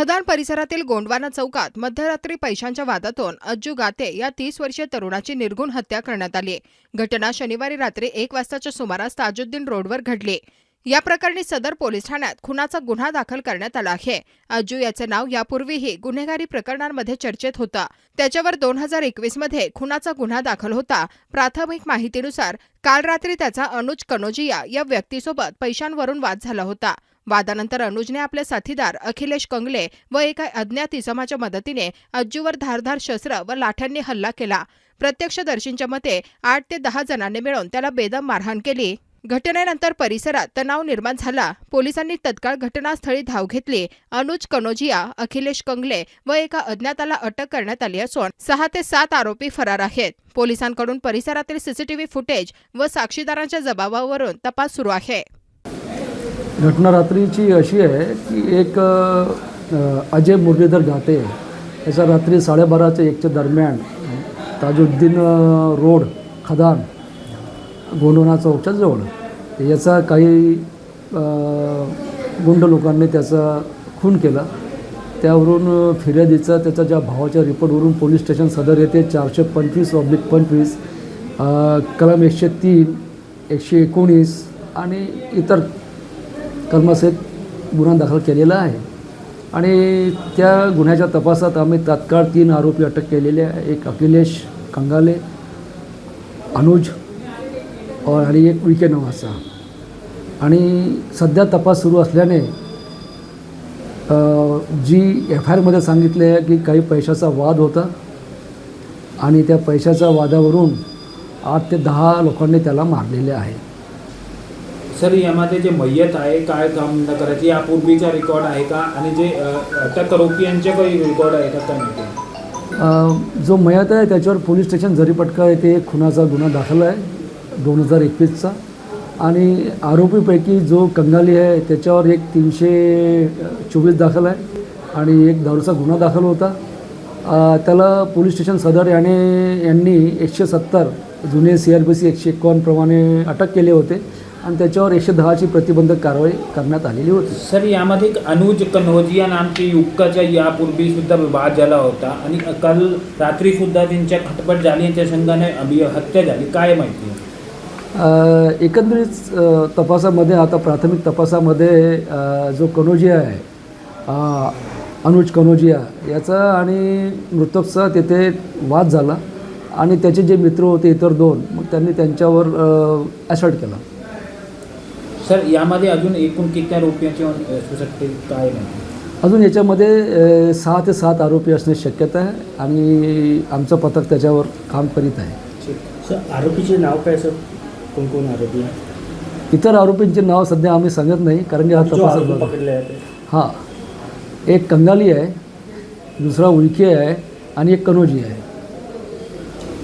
खदान परिसरातील गोंडवाना चौकात मध्यरात्री पैशांच्या वादातून अज्जू गाते या तीस वर्षीय तरुणाची निर्गुण हत्या करण्यात आली. घटना शनिवारी रात्री एक वाजताच्या सुमारास ताजुद्दीन रोडवर घडली. या प्रकरणी सदर पोलीस ठाण्यात खुनाचा गुन्हा दाखल करण्यात आला आहे. अज्जू याचे नाव यापूर्वीही गुन्हेगारी प्रकरणांमध्ये चर्चेत होता. त्याच्यावर दोन हजार एकवीसमध्ये खुनाचा गुन्हा दाखल होता. प्राथमिक माहितीनुसार काल रात्री त्याचा अनुज कनोजिया या व्यक्तीसोबत पैशांवरून वाद झाला होता. वादानंतर अनुजने आपले साथीदार अखिलेश कंगले व एका अज्ञात इसमाच्या मदतीने अज्जूवर धारधार शस्त्र व लाठ्यांनी हल्ला केला. प्रत्यक्षदर्शींच्या मते आठ ते दहा जणांनी मिळून त्याला बेदम मारहाण केली. घटनेनंतर परिसरात तणाव निर्माण झाला. पोलिसांनी तत्काळ घटनास्थळी धाव घेतली. अनुज कनोजिया अखिलेश कंगले व एका अज्ञाताला अटक करण्यात आली असून सहा ते सात आरोपी फरार आहेत. पोलिसांकडून परिसरातील सीसीटीव्ही फुटेज व साक्षीदारांच्या जबाबावरून तपास सुरू आहे. घटना रात्रीची अशी आहे की एक अजय मुरलीधर घाटे याचा रात्री साडेबाराच्या एकच्या दरम्यान ताजुद्दीन रोड खदान गोंडोना चौकच्या जवळ. याचा काही गुंड लोकांनी त्याचा खून केला. त्यावरून फिर्यादीचा त्याच्या ज्या भावाच्या रिपोर्टवरून पोलीस स्टेशन सदर येथे चारशे पंचवीस ऑब्लिक पंचवीस कलम एकशे तीन एकशे एकोणीस आणि इतर कलमासहित गुन्हा दाखल केलेला आहे. आणि त्या गुन्ह्याच्या तपासात आम्ही तात्काळ तीन आरोपी अटक केलेले आहे. एक अखिलेश कंगाले अनुज और आणि एक विके नावाचा आणि सध्या तपास सुरू असल्याने जी एफ आय आरमध्ये सांगितले आहे की काही पैशाचा वाद होता आणि त्या पैशाच्या वादावरून आठ ते दहा लोकांनी त्याला मारलेले आहे. सर यामध्ये जे मय्यत आहे काय काम न करायचे यापूर्वीचा रेकॉर्ड आहे का? आणि जे अ, अटक आरोपीयांचे काही रेकॉर्ड आहे का काय माहिती जो मयत आहे त्याच्यावर पोलीस स्टेशन झरीपटका येथे एक खुनाचा गुन्हा दाखल आहे दोन हजार एकवीसचा. आणि आरोपीपैकी जो कंगाली आहे त्याच्यावर एक तीनशे चोवीस दाखल आहे आणि एक दारूचा गुन्हा दाखल होता. त्याला पोलीस स्टेशन सदर याने यांनी एकशे सत्तर जुने सी आर पी सी एकशे एकावन्नप्रमाणे अटक केले होते. आणि त्याच्यावर एकशे दहाची प्रतिबंधक कारवाई करण्यात आलेली होती. सर यामध्ये एक अनुज कन्होजिया नामची युवकाच्या यापूर्वी सुद्धा वाद झाला होता आणि काल रात्री सुद्धा त्यांच्या खटपट झाली यांच्या संघाने अभि हत्या झाली. काय माहिती एकंदरीत तपासामध्ये आता प्राथमिक तपासामध्ये जो कनोजिया आहे अनुज कनोजिया याचा आणि मृतकचा तिथे वाद झाला आणि त्याचे जे मित्र होते इतर दोन मग त्यांनी त्यांच्यावर ॲसल्ट केला. सर यामध्ये अजून एकूण किती आरोपींचे असू शकते काय अजून याच्यामध्ये सहा ते सात आरोपी असण्याची शक्यता आहे आणि आमचं पथक त्याच्यावर काम करीत आहे. सर आरोपीचे नाव काय सर? कोण कोण आरोपी आहे? इतर आरोपींचे नाव सध्या आम्ही सांगत नाही कारण की हा जो तपासात आरोपी भाग आहे. पकडले आहे ते. हां. एक कंगाली आहे दुसरा उलकी आहे आणि एक कनोजी आहे.